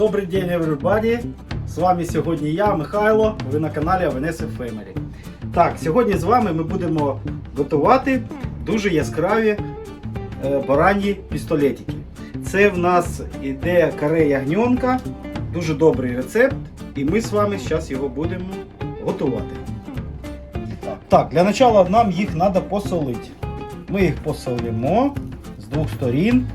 Добрий день, everybody! З вами сьогодні я, Михайло. Ви на каналі Авенеси Family. Так, сьогодні з вами ми будемо готувати дуже яскраві е, бараньї пістолетики. Це в нас іде каре ягненка, дуже добрий рецепт, і ми з вами зараз його будемо готувати. Так для початку нам їх треба посолити. Ми їх посолимо з двох сторін.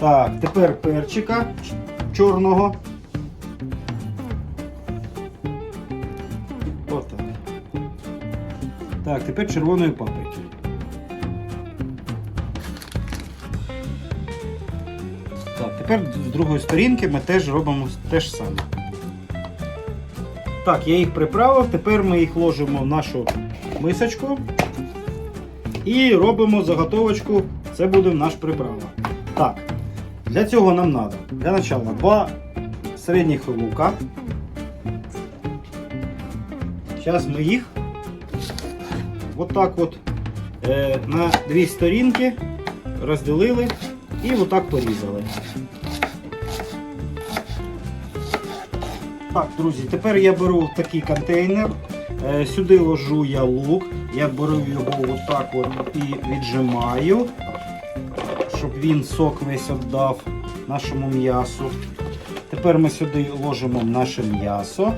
Так, тепер перчика чорного. Отак. Так, тепер червоної паприки. Так, тепер з другої сторінки ми теж робимо те ж саме. Так, я їх приправив, тепер ми їх ложимо в нашу мисочку і робимо заготовочку. Це буде наш приправа. Так, для цього нам треба для начала два середніх лука. Зараз ми їх отак от е, на дві сторінки розділили і отак порізали. Так, друзі, тепер я беру такий контейнер. Е, Сюди ложу я лук, я беру його отак от і віджимаю щоб він сок весь віддав нашому м'ясу. Тепер ми сюди ложимо наше м'ясо.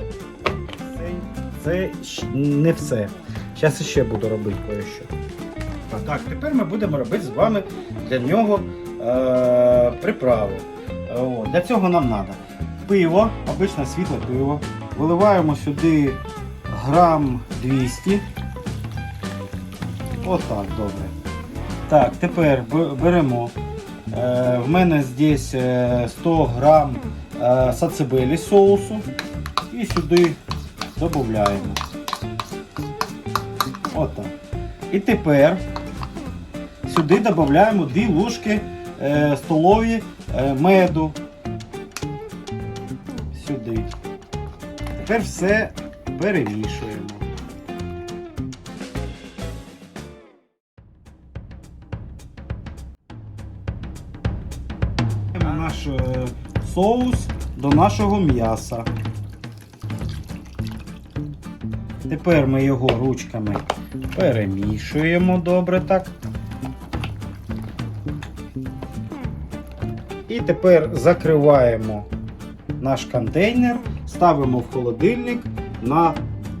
Це не все. Зараз ще буду робити кое-що. Так, тепер ми будемо робити з вами для нього е- приправу. Е, О, для цього нам треба пиво, обичне світле пиво. Виливаємо сюди грам 200. Отак, добре. Так, тепер беремо. Е, в мене здесь е, 100 грам е, сацебелі соусу і сюди додаємо. Отак. І тепер сюди додаємо 2 ложки е, столові е, меду. Сюди. Тепер все перемішуємо. Наш е, соус до нашого м'яса. Тепер ми його ручками перемішуємо добре так. І тепер закриваємо наш контейнер, ставимо в холодильник на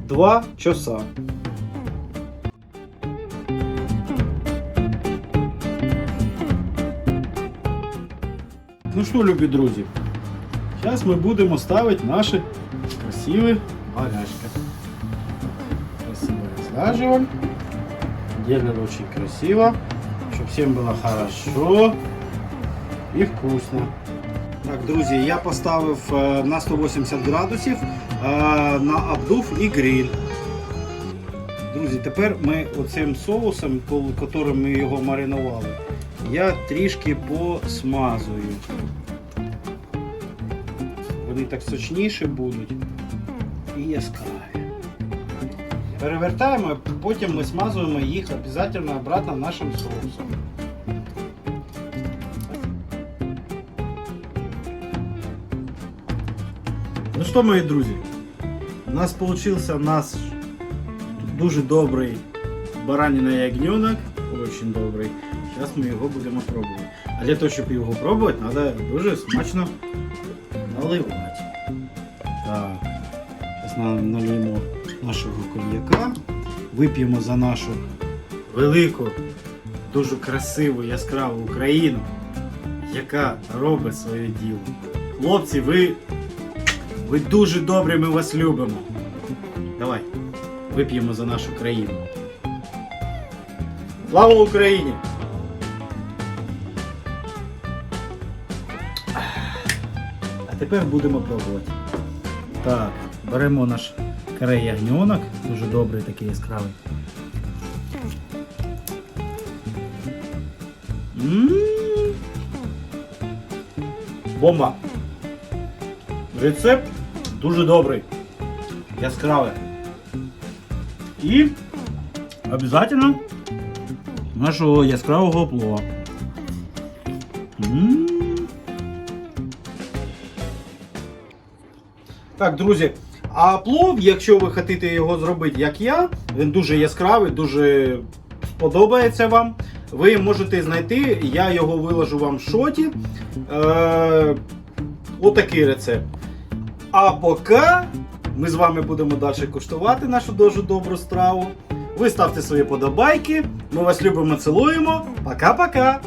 2 часа. Ну що, любі друзі, зараз ми будемо ставити наші красиві барашки. Красиво разлаживаем. Делали очень красиво, чтобы всем было хорошо і вкусно. Так, друзі, я поставив е, на 180 градусів е, на обдув і гриль. Друзі, тепер ми оцим соусом, котрим ми його маринували, я трішки посмазую. Вони так сочніше будуть і яскраві. Перевертаємо, потім ми смазуємо їх обов'язково обратно нашим соусом. Ну що, мої друзі, у нас вийшов наш дуже добрий баранина ягненок, Дуже добрий. Зараз ми його будемо пробувати. А для того, щоб його пробувати, треба дуже смачно наливати. Так, зараз нашого коньяка, вип'ємо за нашу велику, дуже красиву, яскраву Україну, яка робить своє діло. Хлопці, ви, ви дуже добрі, ми вас любимо. Давай, вип'ємо за нашу країну. Слава Україні! А тепер будемо пробувати. Так, беремо наш каре ягньонок, дуже добрий такий яскравий. М. Бомба! Рецепт дуже добрий, яскравий. І обов'язково нашого яскравого плова. Так, друзі. А плов, якщо ви хочете його зробити, як я, він дуже яскравий, дуже сподобається вам. Ви можете знайти, я його виложу вам в шоті. Е, отакий рецепт. А поки ми з вами будемо далі куштувати нашу дуже добру страву. Ви ставте свої подобайки. Ми вас любимо, цілуємо. Пока-пока!